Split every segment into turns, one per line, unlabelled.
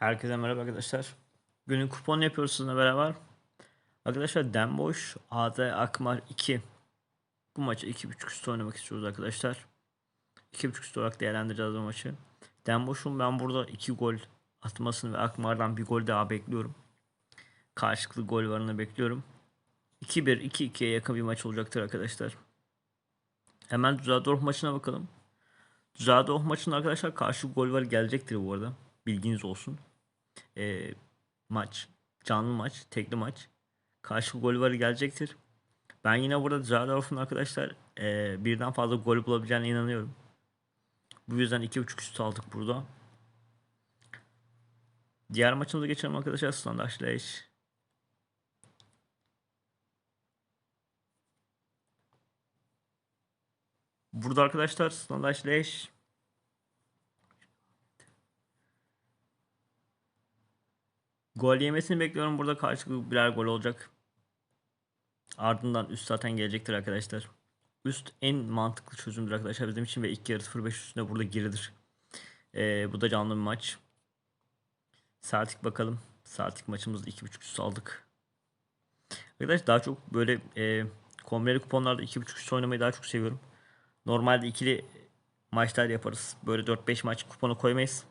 Herkese merhaba arkadaşlar. Günün kuponu yapıyoruz sizinle beraber. Arkadaşlar Demboş AD Akmar 2. Bu maçı 2.5 üstü oynamak istiyoruz arkadaşlar. 2.5 üstü olarak değerlendireceğiz bu maçı. Demboş'un ben burada 2 gol atmasını ve Akmar'dan bir gol daha bekliyorum. Karşılıklı gol varını bekliyorum. 2-1, 2-2'ye yakın bir maç olacaktır arkadaşlar. Hemen Düsseldorf maçına bakalım. Düsseldorf maçında arkadaşlar karşı gol var gelecektir bu arada. Bilginiz olsun. Ee, maç, canlı maç, tekli maç. Karşı gol var gelecektir. Ben yine burada Düsseldorf'un arkadaşlar ee, birden fazla gol bulabileceğine inanıyorum. Bu yüzden 2.5 üstü aldık burada. Diğer maçımıza geçelim arkadaşlar. Standart Leş. Burada arkadaşlar Standart Leş Gol yemesini bekliyorum. Burada karşılıklı birer gol olacak. Ardından üst zaten gelecektir arkadaşlar. Üst en mantıklı çözümdür arkadaşlar bizim için ve ilk yarı 0-5 üstünde burada girilir. Ee, bu da canlı bir maç. Celtic bakalım. Celtic maçımızda 2.5 üst aldık. Arkadaşlar daha çok böyle e, kombineli kuponlarda 2.5 üst oynamayı daha çok seviyorum. Normalde ikili maçlar yaparız. Böyle 4-5 maç kuponu koymayız.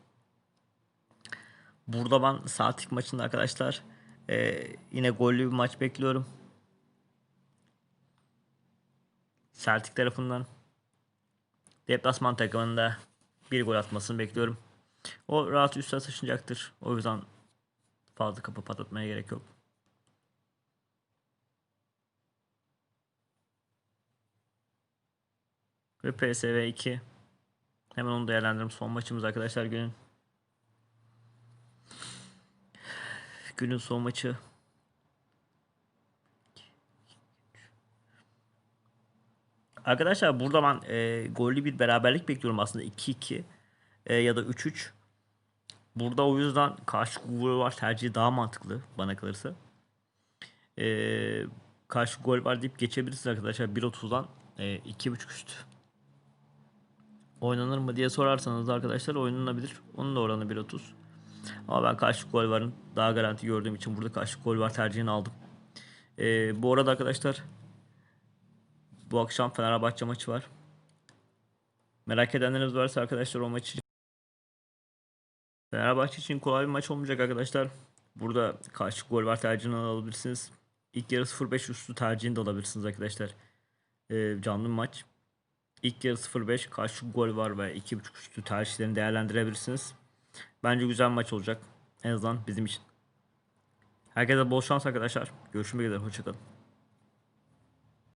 Burada ben Celtic maçında arkadaşlar e, yine gollü bir maç bekliyorum. Celtic tarafından deplasman takımında bir gol atmasını bekliyorum. O rahat üste taşınacaktır. O yüzden fazla kapı patlatmaya gerek yok. Ve PSV 2. Hemen onu değerlendirelim. Son maçımız arkadaşlar günün. Günün son maçı. Arkadaşlar burada ben e, gollü bir beraberlik bekliyorum aslında 2-2 e, ya da 3-3. Burada o yüzden karşı gol var tercihi daha mantıklı bana kalırsa. E, karşı gol var deyip geçebilirsiniz arkadaşlar 1.30'dan e, 2.5 üst. Oynanır mı diye sorarsanız arkadaşlar oynanabilir. Onun da oranı 1.30. Ama ben karşı gol varın daha garanti gördüğüm için burada karşı gol var tercihini aldım. Ee, bu arada arkadaşlar bu akşam Fenerbahçe maçı var. Merak edenleriniz varsa arkadaşlar o maçı Fenerbahçe için kolay bir maç olmayacak arkadaşlar. Burada karşı gol var tercihini alabilirsiniz. İlk yarı 0-5 üstü tercihini de alabilirsiniz arkadaşlar. Ee, canlı maç. İlk yarı 0-5 karşı gol var ve 2.5 üstü tercihlerini değerlendirebilirsiniz. Bence güzel maç olacak. En azından bizim için. Herkese bol şans arkadaşlar. Görüşmek üzere. Hoşçakalın.